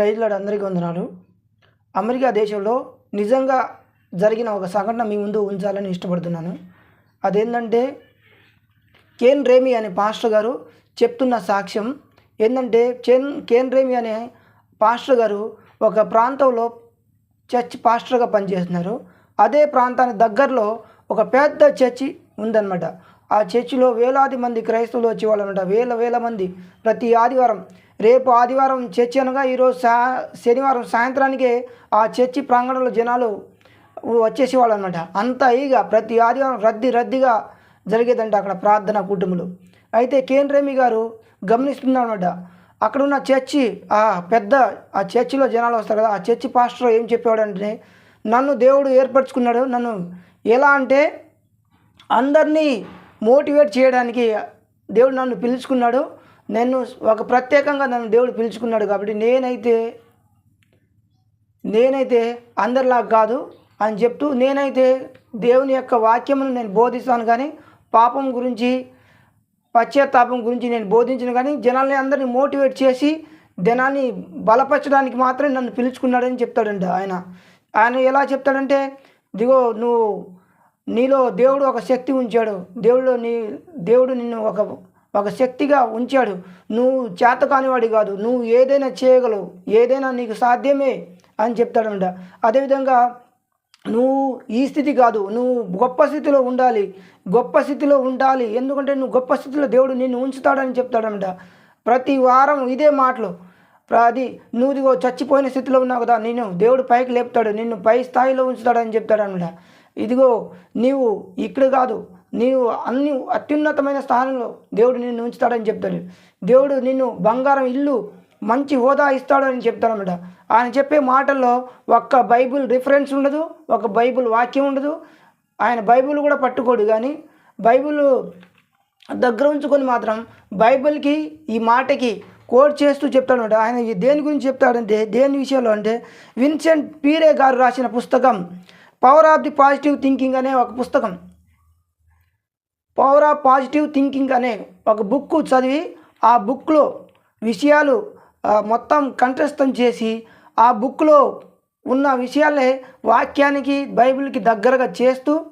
రైతులాడు అందరికీ వందనాలు. అమెరికా దేశంలో నిజంగా జరిగిన ఒక సంఘటన మీ ముందు ఉంచాలని ఇష్టపడుతున్నాను. అదేంటంటే కేన్ రేమి అనే పాస్టర్ గారు చెప్తున్న సాక్ష్యం ఏంటంటే కేన్ కేన్ రేమి అనే పాస్టర్ గారు ఒక ప్రాంతంలో చర్చ్ పాస్టర్గా పనిచేస్తున్నారు. అదే ప్రాంతానికి దగ్గరలో ఒక పెద్ద చర్చి ఉందన్నమాట. ఆ చర్చిలో వేలాది మంది క్రైస్తవులు వచ్చేవాళ్ళు అనమాట వేల వేల మంది ప్రతి ఆదివారం రేపు ఆదివారం చర్చి అనగా ఈరోజు సా శనివారం సాయంత్రానికే ఆ చర్చి ప్రాంగణంలో జనాలు వచ్చేసేవాళ్ళు అనమాట అంత ఇక ప్రతి ఆదివారం రద్దీ రద్దీగా జరిగేదంట అక్కడ ప్రార్థన కూటములు. అయితే కేన్ రేమి గారు గమనిస్తున్నారు అనమాట అక్కడ ఉన్న చర్చి ఆ పెద్ద ఆ చర్చిలో జనాలు వస్తారు కదా ఆ చర్చి పాస్టర్ ఏం చెప్పేవాడంటే నన్ను దేవుడు ఏర్పరచుకున్నాడు నన్ను ఎలా అంటే అందరినీ మోటివేట్ చేయడానికి దేవుడు నన్ను పిలుచుకున్నాడు నన్ను ఒక ప్రత్యేకంగా నన్ను దేవుడు పిలుచుకున్నాడు కాబట్టి నేనైతే నేనైతే అందరిలా కాదు అని చెప్తూ నేనైతే దేవుని యొక్క వాక్యమును నేను బోధిస్తాను కానీ పాపం గురించి పశ్చాత్తాపం గురించి నేను బోధించను కానీ జనాల్ని అందరినీ మోటివేట్ చేసి జనాన్ని బలపరచడానికి మాత్రం నన్ను పిలుచుకున్నాడని చెప్తాడంట ఆయన. ఆయన ఎలా చెప్తాడంటే దిగో నువ్వు నీలో దేవుడు ఒక శక్తి ఉంచాడు. దేవుడు నీ దేవుడు నిన్ను ఒక ఒక శక్తిగా ఉంచాడు. నువ్వు చేత కానివాడు కాదు. నువ్వు ఏదైనా చేయగలవు. ఏదైనా నీకు సాధ్యమే అని చెప్తాడంట. అదేవిధంగా నువ్వు ఈ స్థితి కాదు. నువ్వు గొప్ప స్థితిలో ఉండాలి. గొప్ప స్థితిలో ఉండాలి. ఎందుకంటే నువ్వు గొప్ప స్థితిలో దేవుడు నిన్ను ఉంచుతాడని చెప్తాడంట. ప్రతి వారం ఇదే మాటలు. అది నువ్వు ఇదిగో చచ్చిపోయిన స్థితిలో ఉన్నావు కదా. నేను దేవుడు పైకి లేపుతాడు. నిన్ను పై స్థాయిలో ఉంచుతాడని చెప్తాడనమాట ఇదిగో నీవు ఇక్కడ కాదు. నీవు అన్ని అత్యున్నతమైన స్థానంలో దేవుడు నిన్ను ఉంచుతాడని చెప్తాడు. దేవుడు నిన్ను బంగారం ఇల్లు మంచి హోదా ఇస్తాడని చెప్తాడనమాట ఆయన చెప్పే మాటల్లో ఒక్క బైబిల్ రిఫరెన్స్ ఉండదు ఒక బైబిల్ వాక్యం ఉండదు. ఆయన బైబిల్ కూడా పట్టుకోడు కానీ బైబిల్ దగ్గర ఉంచుకొని మాత్రం బైబిల్కి ఈ మాటకి కోట్ చేస్తూ చెప్తాడనమాట ఆయన ఈ దేని గురించి చెప్తాడంటే దేని విషయంలో అంటే విన్సెంట్ పీరే గారు రాసిన పుస్తకం power of the positive thinking అనే ఒక పుస్తకం. పవర్ ఆఫ్ పాజిటివ్ థింకింగ్ అనే ఒక బుక్ చదివి ఆ బుక్లో విషయాలు మొత్తం కంఠస్థం చేసి ఆ బుక్లో ఉన్న విషయాలే వాక్యానికి బైబిల్కి దగ్గరగా చేస్తూ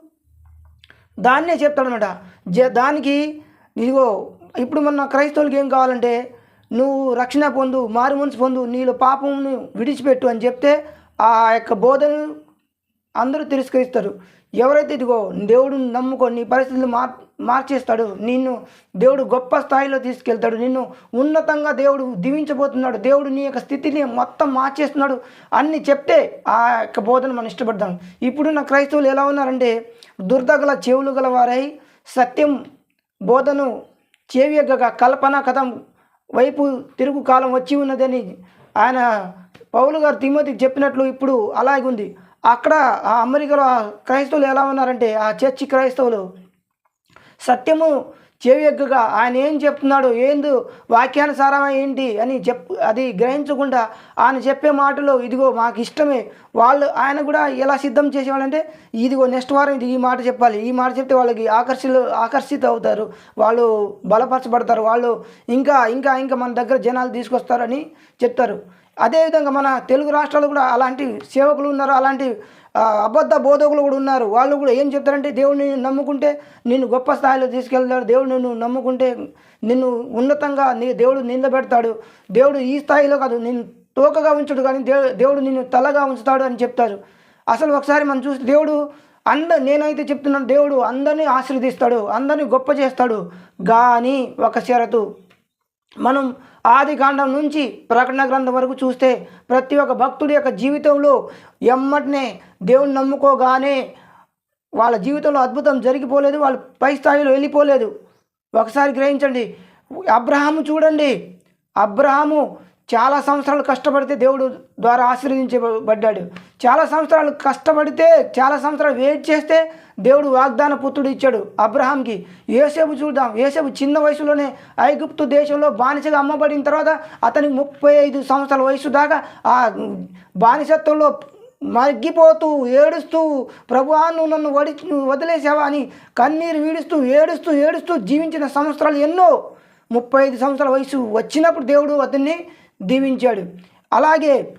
దాన్నే చెప్తాడనమాట జ దానికి ఇదిగో ఇప్పుడు మన క్రైస్తవులకి ఏం కావాలంటే నువ్వు రక్షణ పొందు మారు మనసు పొందు నీలో పాపమును విడిచిపెట్టు అని చెప్తే ఆ యొక్క బోధను అందరూ తిరస్కరిస్తారు. ఎవరైతే ఇదిగో దేవుడిని నమ్ముకో నీ పరిస్థితులు మార్ మార్చేస్తాడు. నిన్ను దేవుడు గొప్ప స్థాయిలో తీసుకెళ్తాడు. నిన్ను ఉన్నతంగా దేవుడు దీవించబోతున్నాడు. దేవుడు నీ యొక్క స్థితిని మొత్తం మార్చేస్తున్నాడు అన్ని చెప్తే ఆ యొక్క బోధన మనం ఇష్టపడతాం. ఇప్పుడున్న క్రైస్తవులు ఎలా ఉన్నారంటే దుర్దగల చెవులు గల వారై సత్యం బోధను చెవియగ్గగా కల్పన కథం వైపు తిరుగు కాలం వచ్చి ఉన్నదని ఆయన పౌలు గారు తిమ్మతికి చెప్పినట్లు ఇప్పుడు అలాగే ఉంది అక్కడ ఆ అమెరికాలో ఆ క్రైస్తవులు ఎలా ఉన్నారంటే ఆ చర్చి క్రైస్తవులు సత్యము చెవియగ్గగా ఆయన ఏం చెప్తున్నాడు? ఏందు వాక్యానుసారం ఏంటి? అని చెప్ అది గ్రహించకుండా ఆయన చెప్పే మాటలు ఇదిగో మాకు ఇష్టమే. వాళ్ళు ఆయన కూడా ఎలా సిద్ధం చేసేవాళ్ళంటే ఇదిగో నెక్స్ట్ వారం ఇది ఈ మాట చెప్పాలి. ఈ మాట చెప్తే వాళ్ళకి ఆకర్షిలు ఆకర్షిత అవుతారు. వాళ్ళు బలపరచబడతారు. వాళ్ళు ఇంకా ఇంకా ఇంకా మన దగ్గర జనాలు తీసుకొస్తారని చెప్తారు. అదేవిధంగా మన తెలుగు రాష్ట్రాలు కూడా అలాంటి సేవకులు ఉన్నారు. అలాంటి అబద్ధ బోధకులు కూడా ఉన్నారు. వాళ్ళు కూడా ఏం చెప్తారంటే దేవుడిని నమ్ముకుంటే నిన్ను గొప్ప స్థాయిలో తీసుకెళ్తాడు. దేవుడు నిన్ను నమ్ముకుంటే నిన్ను ఉన్నతంగా నీ దేవుడు నిలబెడతాడు దేవుడు ఈ స్థాయిలో కాదు నిన్ను తోకగా ఉంచుడు కానీ దేవుడు నిన్ను తలగా ఉంచుతాడు అని చెప్తారు. అసలు ఒకసారి మనం చూస్తే దేవుడు అంద నేనైతే చెప్తున్నాను దేవుడు అందరినీ ఆశీర్వదిస్తాడు అందరినీ గొప్ప చేస్తాడు. కానీ ఒక షరతు మనం ఆది కాండం నుంచి ప్రకటన గ్రంథం వరకు చూస్తే ప్రతి ఒక్క భక్తుడి యొక్క జీవితంలో ఎమ్మటనే దేవుని నమ్ముకోగానే వాళ్ళ జీవితంలో అద్భుతం జరిగిపోలేదు వాళ్ళు పై స్థాయిలో వెళ్ళిపోలేదు. ఒకసారి గ్రహించండి అబ్రహాము చూడండి. అబ్రహాము చాలా సంవత్సరాలు కష్టపడితే దేవుడు ద్వారా ఆశీర్వదించబడ్డాడు. చాలా సంవత్సరాలు కష్టపడితే చాలా సంవత్సరాలు వెయిట్ చేస్తే దేవుడు వాగ్దాన పుత్రుడు ఇచ్చాడు అబ్రహాంకి. ఏసేపు చూద్దాం. ఏసేపు చిన్న వయసులోనే ఐగుప్తు దేశంలో బానిసగా అమ్మబడిన తర్వాత అతనికి ముప్పై ఐదు సంవత్సరాల వయసు దాకా ఆ బానిసత్వంలో మగ్గిపోతూ ఏడుస్తూ ప్రభువా నువ్వు నన్ను వడి నువ్వు వదిలేసావా? అని కన్నీరు వీడుస్తూ ఏడుస్తూ ఏడుస్తూ జీవించిన సంవత్సరాలు ఎన్నో. ముప్పై ఐదు సంవత్సరాల వయసు వచ్చినప్పుడు దేవుడు అతన్ని దీవించాడు. అలాగే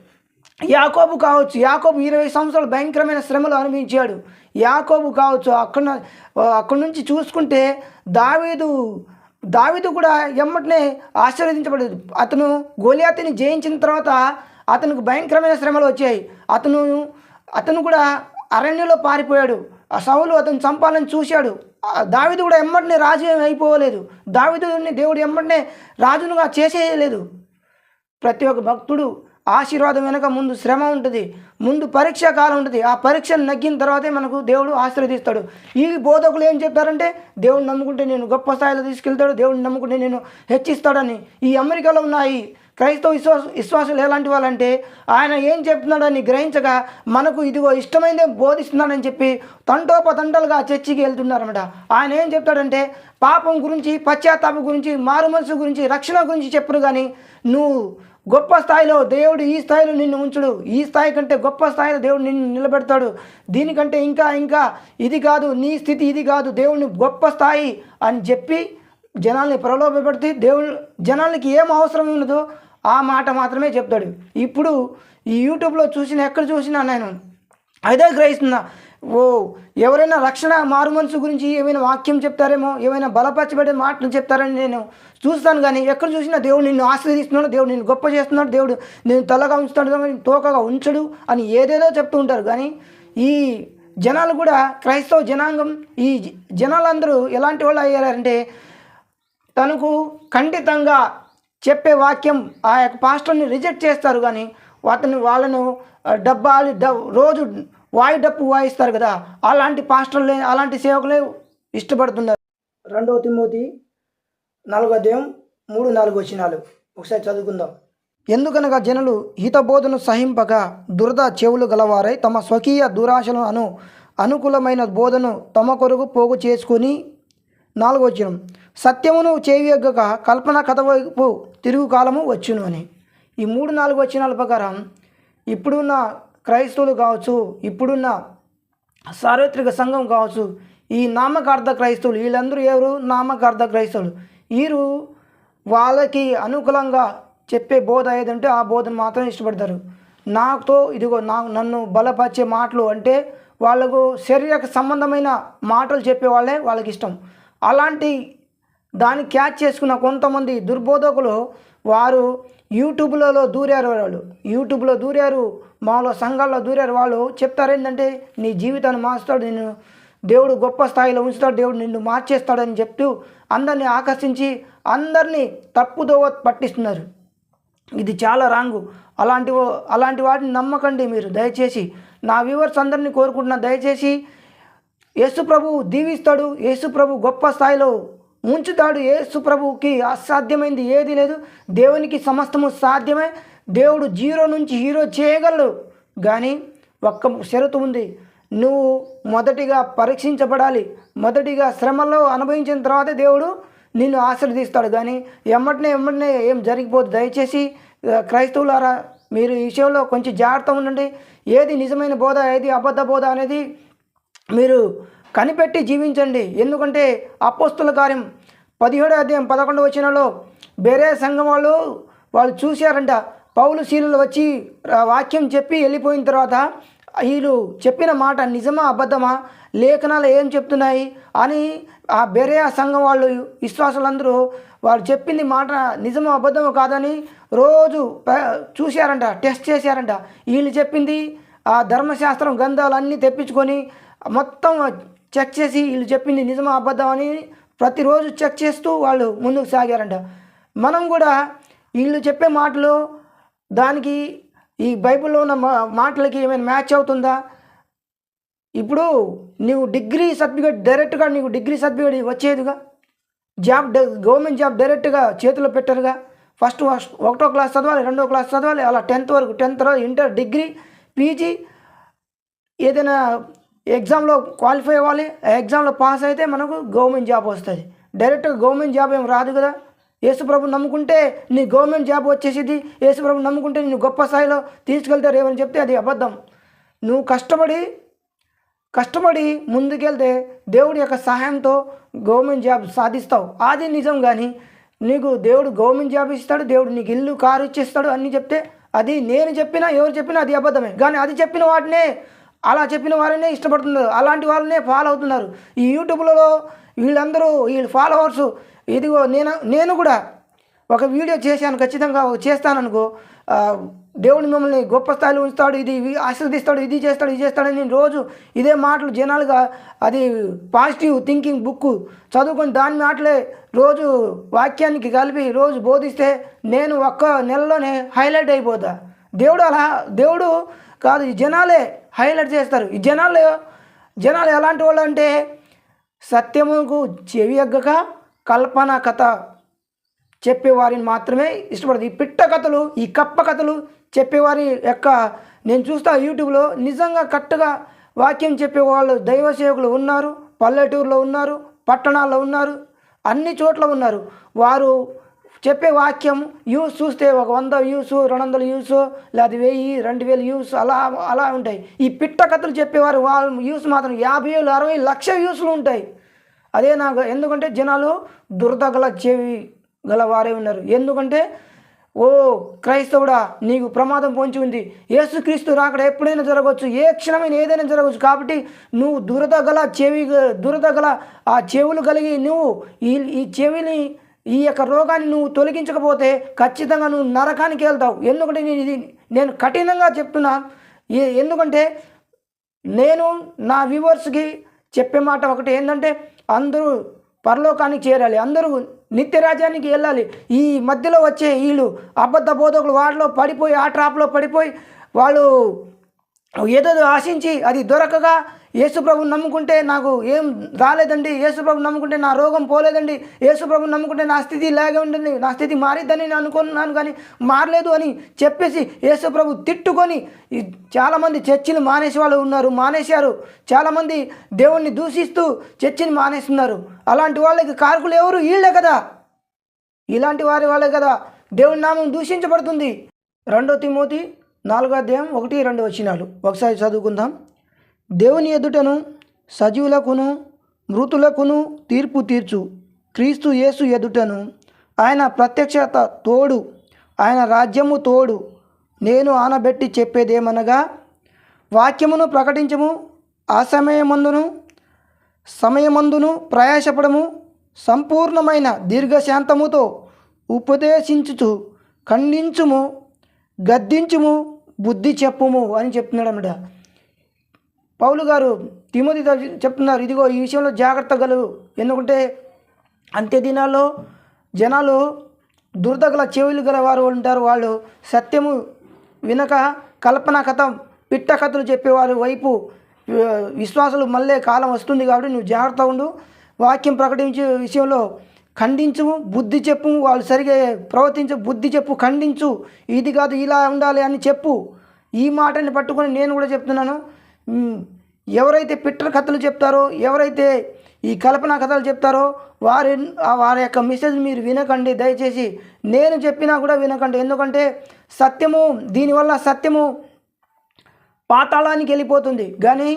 యాకోబు కావచ్చు యాకోబు ఇరవై సంవత్సరాలు భయంకరమైన శ్రమలు అనుభవించాడు. యాకోబు కావచ్చు అక్కడ అక్కడి నుంచి చూసుకుంటే దావీదు దావీదు కూడా ఎమ్మటనే ఆశీర్వదించబడదు అతను గోలియాతిని జయించిన తర్వాత అతనికి భయంకరమైన శ్రమలు వచ్చాయి. అతను అతను కూడా అరణ్యంలో పారిపోయాడు. ఆ సౌలు అతను చంపాలని చూశాడు. ఆ దావీదు కూడా ఎమ్మటనే రాజు ఏమీ అయిపోలేదు. దావీదుని దేవుడు ఎమ్మటనే రాజునుగా చేసేయలేదు. ప్రతి ఒక్క భక్తుడు ఆశీర్వాదం వెనక ముందు శ్రమ ఉంటుంది. ముందు పరీక్ష కాలం ఉంటుంది. ఆ పరీక్షను నగ్గిన తర్వాతే మనకు దేవుడు ఆశీర్వదిస్తాడు. ఈ బోధకులు ఏం చెప్తారంటే దేవుడు నమ్ముకుంటే నేను గొప్ప స్థాయిలో తీసుకెళ్తాడు. దేవుడిని నమ్ముకుంటే నేను హెచ్చిస్తాడని. ఈ అమెరికాలో ఉన్నాయి క్రైస్తవ విశ్వాస విశ్వాసులు ఎలాంటి వాళ్ళంటే ఆయన ఏం చెప్తున్నాడని గ్రహించగా మనకు ఇదిగో ఇష్టమైందే బోధిస్తున్నాడని చెప్పి తంటోపతంటలుగా చర్చికి వెళ్తున్నారన్నమాట. ఆయన ఏం చెప్తాడంటే పాపం గురించి పశ్చాత్తాపం గురించి మారు మనసు గురించి రక్షణ గురించి చెప్పరు కానీ నువ్వు గొప్ప స్థాయిలో దేవుడు ఈ స్థాయిలో నిన్ను ఉంచుడు. ఈ స్థాయి కంటే గొప్ప స్థాయిలో దేవుడు నిన్ను నిలబెడతాడు. దీనికంటే ఇంకా ఇంకా ఇది కాదు నీ స్థితి ఇది కాదు. దేవుని గొప్ప స్థాయి అని చెప్పి జనాల్ని ప్రలోభపెడితే దేవుడు జనాలకి ఏం అవసరం ఉన్నదో ఆ మాట మాత్రమే చెప్తాడు. ఇప్పుడు ఈ యూట్యూబ్లో చూసిన ఎక్కడ చూసినా నేను అదే గ్రహిస్తున్నా ఓ ఎవరైనా రక్షణ మారు మనసు గురించి ఏమైనా వాక్యం చెప్తారేమో ఏమైనా బలపరచబడే మాటలు చెప్తారని నేను చూస్తాను కానీ ఎక్కడ చూసినా దేవుడు నిన్ను ఆశ్రయిస్తున్నాడు దేవుడు నిన్ను గొప్ప చేస్తున్నాడు దేవుడు నేను తలగా ఉంచుతాడు తోకగా ఉంచడు అని ఏదేదో చెప్తూ ఉంటారు. కానీ ఈ జనాలు కూడా క్రైస్తవ జనాంగం ఈ జనాలందరూ ఎలాంటి వాళ్ళు అయ్యారంటే తనకు ఖండితంగా చెప్పే వాక్యం ఆ యొక్క పాస్టర్ని రిజెక్ట్ చేస్తారు. కానీ అతను వాళ్ళను డబ్బాలు డబ్ రోజు వాయి డప్పు వాయిస్తారు కదా అలాంటి పాస్టర్లే అలాంటి సేవకులే ఇష్టపడుతున్నారు. రెండవ తిమ్మోతి నాలుగో అధ్యాయం మూడు నాలుగు వచ్చినాలు ఒకసారి చదువుకుందాం. ఎందుకనగా జనులు హితబోధను సహింపక దురద చెవులు గలవారై తమ స్వకీయ దురాశలను అను అనుకూలమైన బోధను తమ కొరకు పోగు చేసుకొని నాలుగో వచనం సత్యమును చేవియగ్గక కల్పన కథ వైపు తిరుగు కాలము వచ్చును అని. ఈ మూడు నాలుగు వచనాల ప్రకారం ఇప్పుడున్న క్రైస్తవులు కావచ్చు ఇప్పుడున్న సార్వత్రిక సంఘం కావచ్చు ఈ నామకార్థ క్రైస్తవులు వీళ్ళందరూ ఎవరు? నామకార్థ క్రైస్తవులు. వీరు వాళ్ళకి అనుకూలంగా చెప్పే బోధ ఏదంటే ఆ బోధను మాత్రం ఇష్టపడతారు. నాతో ఇదిగో నా నన్ను బలపరిచే మాటలు అంటే వాళ్ళకు శరీరక సంబంధమైన మాటలు చెప్పే వాళ్ళే వాళ్ళకి ఇష్టం. అలాంటి దాన్ని క్యాచ్ చేసుకున్న కొంతమంది దుర్బోధకులు వారు యూట్యూబ్లలో దూరారు వాళ్ళు. యూట్యూబ్లో దూరారు మాలో సంఘాల్లో దూరారు. వాళ్ళు చెప్తారు ఏంటంటే నీ జీవితాన్ని మార్చుతాడు నేను దేవుడు గొప్ప స్థాయిలో ఉంచుతాడు. దేవుడు నిన్ను మార్చేస్తాడని చెప్తూ అందరినీ ఆకర్షించి అందరినీ తప్పుదోవ పట్టిస్తున్నారు. ఇది చాలా రాంగు. అలాంటి అలాంటి వాటిని నమ్మకండి మీరు. దయచేసి నా వ్యూవర్స్ అందరినీ కోరుకుంటున్నా దయచేసి యేసుప్రభు దీవిస్తాడు. యేసుప్రభు గొప్ప స్థాయిలో ఉంచుతాడు. యేసుప్రభుకి అసాధ్యమైంది ఏది లేదు. దేవునికి సమస్తము సాధ్యమే. దేవుడు జీరో నుంచి హీరో చేయగలడు. కానీ ఒక్క షరతు ఉంది. నువ్వు మొదటిగా పరీక్షించబడాలి. మొదటిగా శ్రమలో అనుభవించిన తర్వాతే దేవుడు నిన్ను ఆశీర్వదిస్తాడు. కానీ ఎమ్మటనే ఎమ్మటనే ఏం జరిగిపోదు. దయచేసి క్రైస్తవులారా మీరు ఈ విషయంలో కొంచెం జాగ్రత్త ఉండండి. ఏది నిజమైన బోధ ఏది అబద్ధ బోధ అనేది మీరు కనిపెట్టి జీవించండి. ఎందుకంటే అపోస్తుల కార్యం పదిహేడో అధ్యాయం పదకొండు వచ్చినలో వేరే సంఘం వాళ్ళు వాళ్ళు చూశారంట. పౌలు శీలులు వచ్చి వాక్యం చెప్పి వెళ్ళిపోయిన తర్వాత వీళ్ళు చెప్పిన మాట నిజమా అబద్ధమా? లేఖనాలు ఏం చెప్తున్నాయి అని ఆ బెరే సంఘం వాళ్ళు విశ్వాసులందరూ వాళ్ళు చెప్పింది మాట నిజమో అబద్ధమో కాదని రోజు చూశారంట టెస్ట్ చేశారంట. వీళ్ళు చెప్పింది ఆ ధర్మశాస్త్రం గ్రంథాలు అన్నీ తెప్పించుకొని మొత్తం చెక్ చేసి వీళ్ళు చెప్పింది నిజమా అబద్ధం అని ప్రతిరోజు చెక్ చేస్తూ వాళ్ళు ముందుకు సాగారంట. మనం కూడా వీళ్ళు చెప్పే మాటలు దానికి ఈ బైబిల్లో ఉన్న మా- మాటలకి ఏమైనా మ్యాచ్ అవుతుందా? ఇప్పుడు నీవు డిగ్రీ సర్టిఫికేట్ డైరెక్ట్గా నీకు డిగ్రీ సర్టిఫికేట్ వచ్చేదిగా? జాబ్ గవర్నమెంట్ జాబ్ డైరెక్ట్గా చేతిలో పెట్టరుగా? ఫస్ట్ ఫస్ట్ ఒకటో క్లాస్ చదవాలి రెండో క్లాస్ చదవాలి అలా టెన్త్ వరకు టెన్త్ తర్వాత ఇంటర్ డిగ్రీ పీజీ ఏదైనా ఎగ్జామ్లో క్వాలిఫై అవ్వాలి ఆ ఎగ్జామ్లో పాస్ అయితే మనకు గవర్నమెంట్ జాబ్ వస్తుంది. డైరెక్ట్గా గవర్నమెంట్ జాబ్ ఏం రాదు కదా? యేసుప్రభు నమ్ముకుంటే నీ గవర్నమెంట్ జాబ్ వచ్చేసేది. యేసుప్రభు నమ్ముకుంటే నేను గొప్ప స్థాయిలో తీసుకెళ్తారు ఏమని చెప్తే అది అబద్ధం. నువ్వు కష్టపడి కష్టపడి ముందుకెళ్తే దేవుడి యొక్క సహాయంతో గవర్నమెంట్ జాబ్ సాధిస్తావు. అది నిజం కానీ నీకు దేవుడు గవర్నమెంట్ జాబ్ ఇస్తాడు దేవుడు నీకు ఇల్లు కారు ఇచ్చేస్తాడు అన్నీ చెప్తే అది నేను చెప్పినా ఎవరు చెప్పినా అది అబద్ధమే. కానీ అది చెప్పిన వాటినే అలా చెప్పిన వారినే ఇష్టపడుతున్నారు. అలాంటి వాళ్ళనే ఫాలో అవుతున్నారు. ఈ యూట్యూబ్లలో వీళ్ళందరూ వీళ్ళు ఫాలోవర్స్ ఇదిగో నేను నేను కూడా ఒక వీడియో చేశాను ఖచ్చితంగా చేస్తాననుకో. దేవుడు మిమ్మల్ని గొప్ప స్థాయిలో ఉంచుతాడు ఇది ఇవి ఇది చేస్తాడు ఇది చేస్తాడని నేను రోజు ఇదే మాటలు జనాలుగా అది పాజిటివ్ థింకింగ్ బుక్ చదువుకొని దాని మాటలే రోజు వాక్యానికి కలిపి రోజు బోధిస్తే నేను ఒక్క నెలలోనే హైలైట్ అయిపోతా. దేవుడు అలా దేవుడు కాదు ఈ జనాలే హైలైట్ చేస్తారు. ఈ జనాలు జనాలు ఎలాంటి వాళ్ళు అంటే సత్యముకు చెవి ఎగ్గక కల్పన కథ చెప్పేవారిని మాత్రమే ఇష్టపడదు. ఈ పిట్ట కథలు ఈ కప్ప కథలు చెప్పేవారి యొక్క నేను చూస్తా యూట్యూబ్లో నిజంగా కరెక్ట్గా వాక్యం చెప్పేవాళ్ళు దైవ సేవకులు ఉన్నారు పల్లెటూరులో ఉన్నారు పట్టణాల్లో ఉన్నారు అన్ని చోట్ల ఉన్నారు. వారు చెప్పే వాక్యం యూస్ చూస్తే ఒక వంద యూస్ రెండు వందల యూస్ లేదా వెయ్యి రెండు వేలు యూస్ అలా అలా ఉంటాయి. ఈ పిట్ట కథలు చెప్పేవారు వాళ్ళు యూస్ మాత్రం యాభై వేలు అరవై లక్ష యూస్లు ఉంటాయి. అదే నాకు ఎందుకంటే జనాలు దురదగల చెవి గల వారే ఉన్నారు. ఎందుకంటే ఓ క్రైస్తవుడా నీకు ప్రమాదం పొంచి ఉంది. యేసుక్రీస్తు రాకడ ఎప్పుడైనా జరగవచ్చు. ఏ క్షణమైన ఏదైనా జరగవచ్చు. కాబట్టి నువ్వు దురదగల చెవి దురదగల ఆ చెవులు కలిగి నువ్వు ఈ ఈ చెవిని ఈ యొక్క రోగాన్ని నువ్వు తొలగించకపోతే ఖచ్చితంగా నువ్వు నరకానికి వెళ్తావు. ఎందుకంటే నేను ఇది నేను కఠినంగా చెప్తున్నా. ఏ- ఎందుకంటే నేను నా వ్యూవర్స్కి చెప్పే మాట ఒకటి ఏంటంటే అందరూ పరలోకానికి చేరాలి. అందరూ నిత్యరాజ్యానికి వెళ్ళాలి. ఈ మధ్యలో వచ్చే వీళ్ళు అబద్ధ బోధకులు వాటిలో పడిపోయి ఆ ట్రాప్లో పడిపోయి వాళ్ళు ఏదో ఆశించి అది దొరకగా యేసుప్రభు నమ్ముకుంటే నాకు ఏం రాలేదండి. యేసుప్రభు నమ్ముకుంటే నా రోగం పోలేదండి. యేసుప్రభు నమ్ముకుంటే నా స్థితి ఇలాగే ఉంటుంది. నా స్థితి మారిద్దని నేను అనుకున్నాను కానీ మారలేదు అని చెప్పేసి యేసుప్రభు తిట్టుకొని చాలామంది చర్చిని మానేసే వాళ్ళు ఉన్నారు. మానేశారు. చాలామంది దేవుణ్ణి దూషిస్తూ చర్చిని మానేస్తున్నారు. అలాంటి వాళ్ళకి కారకులు ఎవరు? వీళ్ళే కదా. ఇలాంటి వారి వాళ్ళే కదా. దేవుని నామం దూషించబడుతుంది. రెండో తిమోతి నాలుగో అధ్యాయం ఒకటి రెండు వచ్చినాలు ఒకసారి చదువుకుందాం. దేవుని ఎదుటను సజీవులకును మృతులకును తీర్పు తీర్చు. క్రీస్తు యేసు ఎదుటను ఆయన ప్రత్యక్షత తోడు ఆయన రాజ్యము తోడు నేను ఆనబెట్టి చెప్పేదేమనగా వాక్యమును ప్రకటించము ఆ సమయమందును సమయమందును ప్రయాసపడము సంపూర్ణమైన దీర్ఘశాంతముతో ఉపదేశించుచు ఖండించుము గద్దించుము బుద్ధి చెప్పుము అని చెప్తున్నాడు అన్నమాట పౌలు గారు తిమోది చెప్తున్నారు ఇదిగో ఈ విషయంలో జాగ్రత్త గలవు. ఎందుకంటే అంత్య దినాల్లో జనాలు దురదగల చెవులు గల వారు ఉంటారు. వాళ్ళు సత్యము వినక కల్పన కథం పిట్ట కథలు చెప్పేవారు. వైపు విశ్వాసులు మళ్ళీ కాలం వస్తుంది కాబట్టి నువ్వు జాగ్రత్త ఉండు. వాక్యం ప్రకటించే విషయంలో ఖండించు బుద్ధి చెప్పు. వాళ్ళు సరిగా ప్రవర్తించు బుద్ధి చెప్పు ఖండించు. ఇది కాదు ఇలా ఉండాలి అని చెప్పు. ఈ మాటని పట్టుకొని నేను కూడా చెప్తున్నాను. ఎవరైతే పిట్టర్ కథలు చెప్తారో ఎవరైతే ఈ కల్పన కథలు చెప్తారో వారి వారి యొక్క మెసేజ్ మీరు వినకండి. దయచేసి నేను చెప్పినా కూడా వినకండి. ఎందుకంటే సత్యము దీనివల్ల సత్యము పాతాళానికి వెళ్ళిపోతుంది. కానీ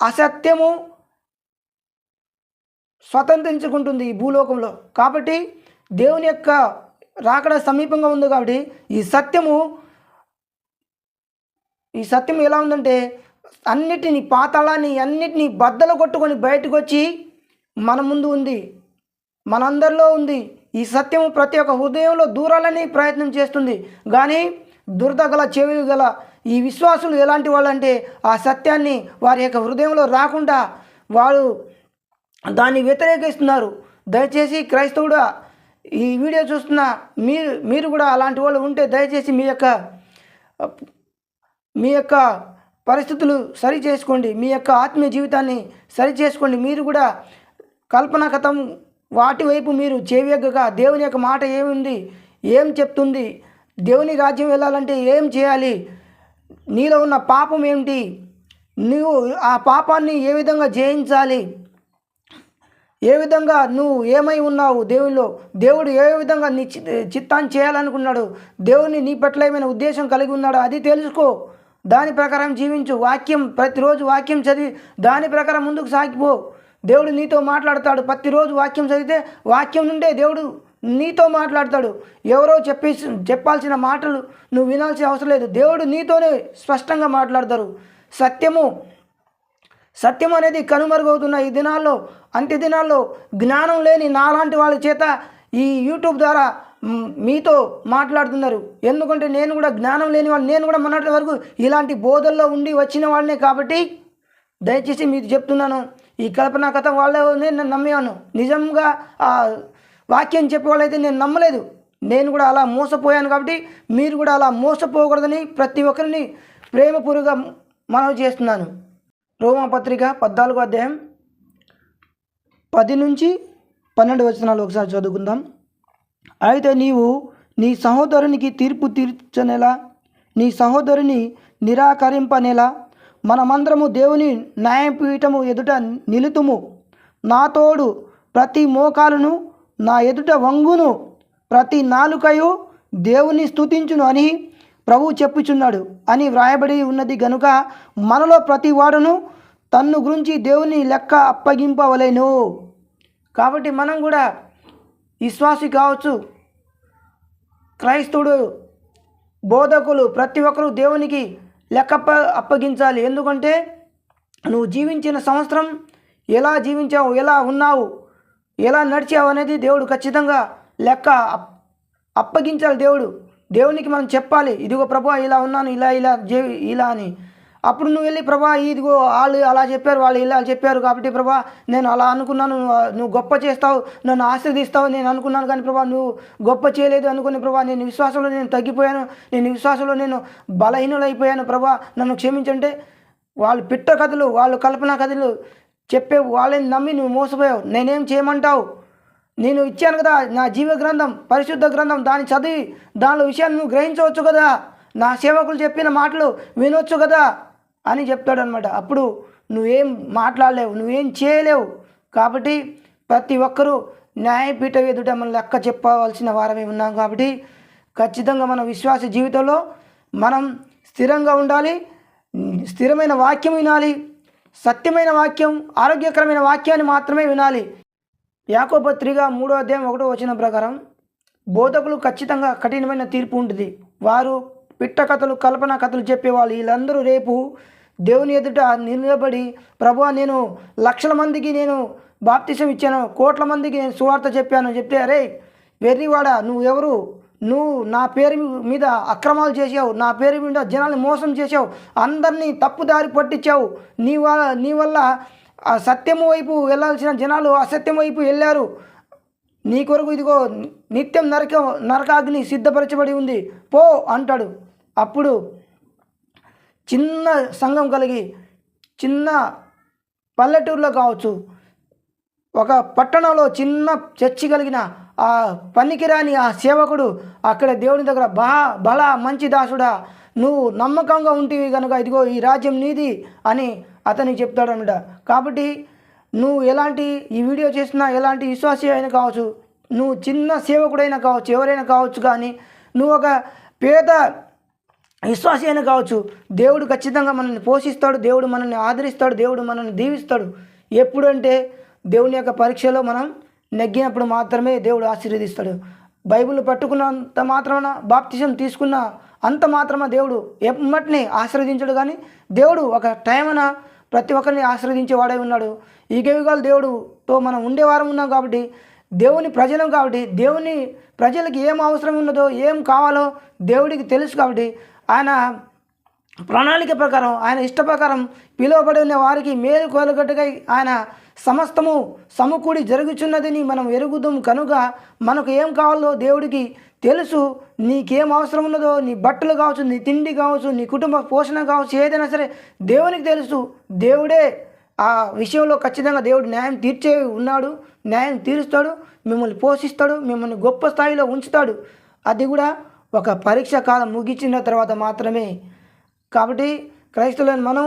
అసత్యము స్వతంత్రించుకుంటుంది ఈ భూలోకంలో. కాబట్టి దేవుని యొక్క రాకడ సమీపంగా ఉంది కాబట్టి ఈ సత్యము ఈ సత్యం ఎలా ఉందంటే అన్నిటినీ పాతాళాన్ని అన్నిటినీ బద్దలు కొట్టుకొని బయటకు వచ్చి మన ముందు ఉంది. మనందరిలో ఉంది. ఈ సత్యము ప్రతి ఒక్క హృదయంలో దూరాలని ప్రయత్నం చేస్తుంది. కానీ దురద గల చెవులు గల ఈ విశ్వాసులు ఎలాంటి వాళ్ళంటే ఆ సత్యాన్ని వారి యొక్క హృదయంలో రాకుండా వారు దాన్ని వ్యతిరేకిస్తున్నారు. దయచేసి క్రైస్తవుడా ఈ వీడియో చూస్తున్న మీరు మీరు కూడా అలాంటి వాళ్ళు ఉంటే దయచేసి మీ యొక్క మీ యొక్క పరిస్థితులు సరి చేసుకోండి. మీ యొక్క ఆత్మీయ జీవితాన్ని సరి చేసుకోండి. మీరు కూడా కల్పన కథం వాటి వైపు మీరు చేవేగగా దేవుని యొక్క మాట ఏముంది? ఏం చెప్తుంది? దేవుని రాజ్యం వెళ్ళాలంటే ఏం చేయాలి? నీలో ఉన్న పాపం ఏమిటి? నువ్వు ఆ పాపాన్ని ఏ విధంగా జయించాలి? ఏ విధంగా నువ్వు ఏమై ఉన్నావు దేవునిలో? దేవుడు ఏ విధంగా నీ చిత్తాన్ని చేయాలనుకున్నాడు? దేవుని నీ పట్ల ఏమైనా ఉద్దేశం కలిగి ఉన్నాడు? అది తెలుసుకో. దాని ప్రకారం జీవించు. వాక్యం ప్రతిరోజు వాక్యం చదివి దాని ప్రకారం ముందుకు సాగిపో. దేవుడు నీతో మాట్లాడతాడు. ప్రతిరోజు వాక్యం చదివితే వాక్యం నుండే దేవుడు నీతో మాట్లాడతాడు. ఎవరో చెప్పి చెప్పాల్సిన మాటలు నువ్వు వినాల్సిన అవసరం లేదు. దేవుడు నీతోనే స్పష్టంగా మాట్లాడతారు. సత్యము సత్యం అనేది కనుమరుగవుతున్న ఈ దినాల్లో అంత్య దినాల్లో జ్ఞానం లేని నాలాంటి వాళ్ళ చేత ఈ యూట్యూబ్ ద్వారా మీతో మాట్లాడుతున్నారు. ఎందుకంటే నేను కూడా జ్ఞానం లేని వాళ్ళు నేను కూడా మొన్నటి వరకు ఇలాంటి బోధల్లో ఉండి వచ్చిన వాళ్ళనే కాబట్టి దయచేసి మీకు చెప్తున్నాను. ఈ కల్పన కథ వాళ్ళే నేను నమ్మేవాను. నిజంగా ఆ వాక్యం చెప్పేవాళ్ళైతే నేను నమ్మలేదు. నేను కూడా అలా మోసపోయాను కాబట్టి మీరు కూడా అలా మోసపోకూడదని ప్రతి ఒక్కరిని ప్రేమపూర్వక మనవి చేస్తున్నాను. రోమపత్రిక పద్నాలుగో అధ్యాయం పది నుంచి పన్నెండు వచనాలు ఒకసారి చదువుకుందాం. అయితే నీవు నీ సహోదరునికి తీర్పు తీర్చనేలా నీ సహోదరుని నిరాకరింపనేలా మనమందరము దేవుని న్యాయపీఠము ఎదుట నిలుతుము. నా తోడు ప్రతి మోకాలును నా ఎదుట వంగును. ప్రతి నాలుకయు దేవుని స్తుతించును అని ప్రభు చెప్పుచున్నాడు అని వ్రాయబడి ఉన్నది గనుక మనలో ప్రతి వాడును తన్ను గురించి దేవుని లెక్క అప్పగింపవలేను. కాబట్టి మనం కూడా విశ్వాసి కావచ్చు. క్రైస్తవుడు బోధకులు ప్రతి ఒక్కరు దేవునికి లెక్క అప్పగించాలి. ఎందుకంటే నువ్వు జీవించిన సంవత్సరం ఎలా జీవించావు ఎలా ఉన్నావు ఎలా నడిచావు అనేది దేవుడు ఖచ్చితంగా లెక్క అప్- అప్పగించాలి దేవుడు. దేవునికి మనం చెప్పాలి ఇదిగో ప్రభు ఇలా ఉన్నాను ఇలా ఇలా జీ- ఇలా అని. అప్పుడు నువ్వు వెళ్ళి ప్రభా ఇదిగో వాళ్ళు అలా చెప్పారు వాళ్ళు ఇలా చెప్పారు కాబట్టి ప్రభా నేను అలా అనుకున్నాను నువ్వు- గొప్ప చేస్తావు నన్ను ఆశీర్దిస్తావు నేను అనుకున్నాను కానీ ప్రభా నువ్వు గొప్ప చేయలేదు అనుకుని ప్రభా నేను విశ్వాసంలో నేను తగ్గిపోయాను నేను విశ్వాసంలో నేను బలహీనులైపోయాను ప్రభా నన్ను క్షమించంటే వాళ్ళు పిట్ట కథలు వాళ్ళు కల్పన కథలు చెప్పే వాళ్ళని నమ్మి నువ్వు మోసపోయావు. నేనేం చేయమంటావు? నేను ఇచ్చాను కదా నా జీవ గ్రంథం పరిశుద్ధ గ్రంథం దాన్ని చదివి దానిలో విషయాన్ని నువ్వు గ్రహించవచ్చు కదా? నా సేవకులు చెప్పిన మాటలు వినొచ్చు కదా? అని చెప్తాడనమాట అప్పుడు నువ్వేం మాట్లాడలేవు నువ్వేం చేయలేవు. కాబట్టి ప్రతి ఒక్కరూ న్యాయపీఠ ఎదుట మనం లెక్క చెప్పవలసిన వారమే ఉన్నాం కాబట్టి ఖచ్చితంగా మన విశ్వాస జీవితంలో మనం స్థిరంగా ఉండాలి స్థిరమైన వాక్యం వినాలి సత్యమైన వాక్యం ఆరోగ్యకరమైన వాక్యాన్ని మాత్రమే వినాలి. యాకోపత్రిక మూడో అధ్యాయం ఒకటో వచ్చిన ప్రకారం బోధకులు ఖచ్చితంగా కఠినమైన తీర్పు ఉంటుంది. వారు పిట్ట కథలు కల్పన కథలు చెప్పేవాళ్ళు. వీళ్ళందరూ రేపు దేవుని ఎదుట నిలబడి ప్రభు నేను లక్షల మందికి నేను బాప్తిసం ఇచ్చాను కోట్ల మందికి నేను సువార్త చెప్పాను. చెప్తే అరే వెర్రివాడ నువ్వు ఎవరు? నువ్వు నా పేరు మీద అక్రమాలు చేసావు నా పేరు మీద జనాల్ని మోసం చేసావు అందరినీ తప్పుదారి పట్టించావు. నీ వల్ల నీ వల్ల సత్యము వైపు వెళ్ళాల్సిన జనాలు అసత్యం వైపు వెళ్ళారు. నీ కొరకు ఇదిగో నిత్యం నరక నరకాగ్ని సిద్ధపరచబడి ఉంది. పో అంటాడు. అప్పుడు చిన్న సంఘం కలిగి చిన్న పల్లెటూరులో కావచ్చు ఒక పట్టణంలో చిన్న చర్చి కలిగిన ఆ పనికిరాని ఆ సేవకుడు అక్కడ దేవుని దగ్గర బా బల మంచి దాసుడా నువ్వు నమ్మకంగా ఉంటివి కనుక ఇదిగో ఈ రాజ్యం నీది అని అతనికి చెప్తాడనమాట కాబట్టి నువ్వు ఎలాంటి ఈ వీడియో చేసినా ఎలాంటి విశ్వాసీ అయినా కావచ్చు నువ్వు చిన్న సేవకుడైనా కావచ్చు ఎవరైనా కావచ్చు కానీ నువ్వు ఒక పేద విశ్వాసి అయినా కావచ్చు. దేవుడు ఖచ్చితంగా మనల్ని పోషిస్తాడు దేవుడు మనల్ని ఆదరిస్తాడు దేవుడు మనల్ని దీవిస్తాడు. ఎప్పుడంటే దేవుని యొక్క పరీక్షలో మనం నెగ్గినప్పుడు మాత్రమే దేవుడు ఆశీర్వదిస్తాడు. బైబిల్ పట్టుకున్నంత మాత్రాన బాప్తిజం తీసుకున్న అంత మాత్రమే దేవుడు ఎమ్మటిని ఆశీర్వదించడు కానీ దేవుడు ఒక టైమున ప్రతి ఒక్కరిని ఆశీర్వదించేవాడే ఉన్నాడు. ఈ గవిగాలు దేవుడుతో మనం ఉండేవారం ఉన్నాం కాబట్టి దేవుని ప్రజలం కాబట్టి దేవుని ప్రజలకి ఏం అవసరం ఉన్నదో ఏం కావాలో దేవుడికి తెలుసు కాబట్టి ఆయన ప్రణాళిక ప్రకారం ఆయన ఇష్ట ప్రకారం పిలువబడి ఉన్న వారికి మేలు కోలుగట్టుగా ఆయన సమస్తము సమకూడి జరుగుచున్నదని మనం ఎరుగుదాం కనుక మనకు ఏం కావాలో దేవుడికి తెలుసు. నీకేం అవసరం ఉన్నదో నీ బట్టలు కావచ్చు నీ తిండి కావచ్చు నీ కుటుంబ పోషణ కావచ్చు ఏదైనా సరే దేవునికి తెలుసు. దేవుడే ఆ విషయంలో ఖచ్చితంగా దేవుడు న్యాయం తీర్చే ఉన్నాడు న్యాయం తీరుస్తాడు మిమ్మల్ని పోషిస్తాడు మిమ్మల్ని గొప్ప స్థాయిలో ఉంచుతాడు. అది కూడా ఒక పరీక్ష కాలం ముగించిన తర్వాత మాత్రమే. కాబట్టి క్రైస్తవులను మనం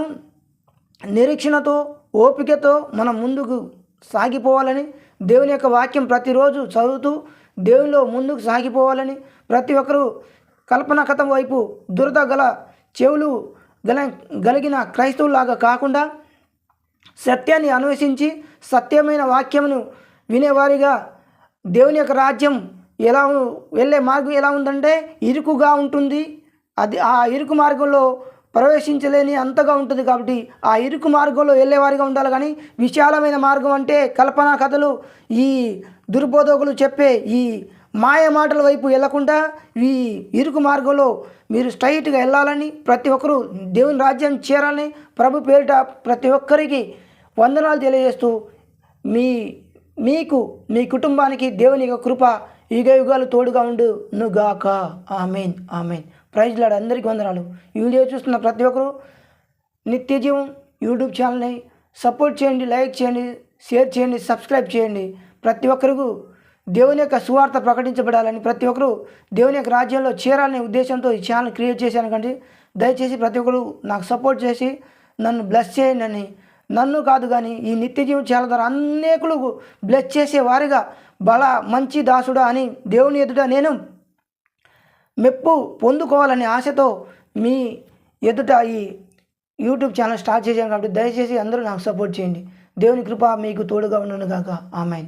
నిరీక్షణతో ఓపికతో మనం ముందుకు సాగిపోవాలని దేవుని యొక్క వాక్యం ప్రతిరోజు చదువుతూ దేవునిలో ముందుకు సాగిపోవాలని ప్రతి ఒక్కరూ కల్పన కథం వైపు దురద గల చెవులు గల గలిగిన క్రైస్తవులాగా కాకుండా సత్యాన్ని అన్వేషించి సత్యమైన వాక్యమును వినేవారిగా దేవుని యొక్క రాజ్యం ఎలా వెళ్ళే మార్గం ఎలా ఉందంటే ఇరుకుగా ఉంటుంది. అది ఆ ఇరుకు మార్గంలో ప్రవేశించలేని అంతగా ఉంటుంది కాబట్టి ఆ ఇరుకు మార్గంలో వెళ్ళేవారిగా ఉండాలి. కానీ విశాలమైన మార్గం అంటే కల్పనా కథలు ఈ దుర్బోధకులు చెప్పే ఈ మాయ మాటల వైపు వెళ్ళకుండా ఈ ఇరుకు మార్గంలో మీరు స్ట్రైట్గా వెళ్ళాలని ప్రతి ఒక్కరూ దేవుని రాజ్యం చేరాలని ప్రభు పేరిట ప్రతి ఒక్కరికి వందనాలు తెలియజేస్తూ మీ మీకు మీ కుటుంబానికి దేవుని యొక్క కృప యుగ యుగాలు తోడుగా ఉండు నుగాక. Amen amen. ప్రైజ్ లాడు అందరికీ వందనాలు. ఈ వీడియో చూస్తున్న ప్రతి ఒక్కరూ నిత్య జీవం యూట్యూబ్ ఛానల్ని సపోర్ట్ చేయండి లైక్ చేయండి షేర్ చేయండి సబ్స్క్రైబ్ చేయండి. ప్రతి ఒక్కరికి దేవుని యొక్క సువార్త ప్రకటించబడాలని ప్రతి ఒక్కరూ దేవుని యొక్క రాజ్యంలో చేరాలనే ఉద్దేశంతో ఈ ఛానల్ క్రియేట్ చేశాను కండి. దయచేసి ప్రతి ఒక్కరు నాకు సపోర్ట్ చేసి నన్ను బ్లెస్ చేయండి అని. నన్ను కాదు కానీ ఈ నిత్యజీవం ఛానల్ ద్వారా అనేకులు బ్లెస్ చేసే వారిగా బల మంచి దాసుడా అని దేవుని ఎదుట నేను మెప్పు పొందుకోవాలనే ఆశతో మీ ఎదుట ఈ యూట్యూబ్ ఛానల్ స్టార్ట్ చేశాను కాబట్టి దయచేసి అందరూ నాకు సపోర్ట్ చేయండి. దేవుని కృప మీకు తోడుగా ఉండను కాక ఆమెన్.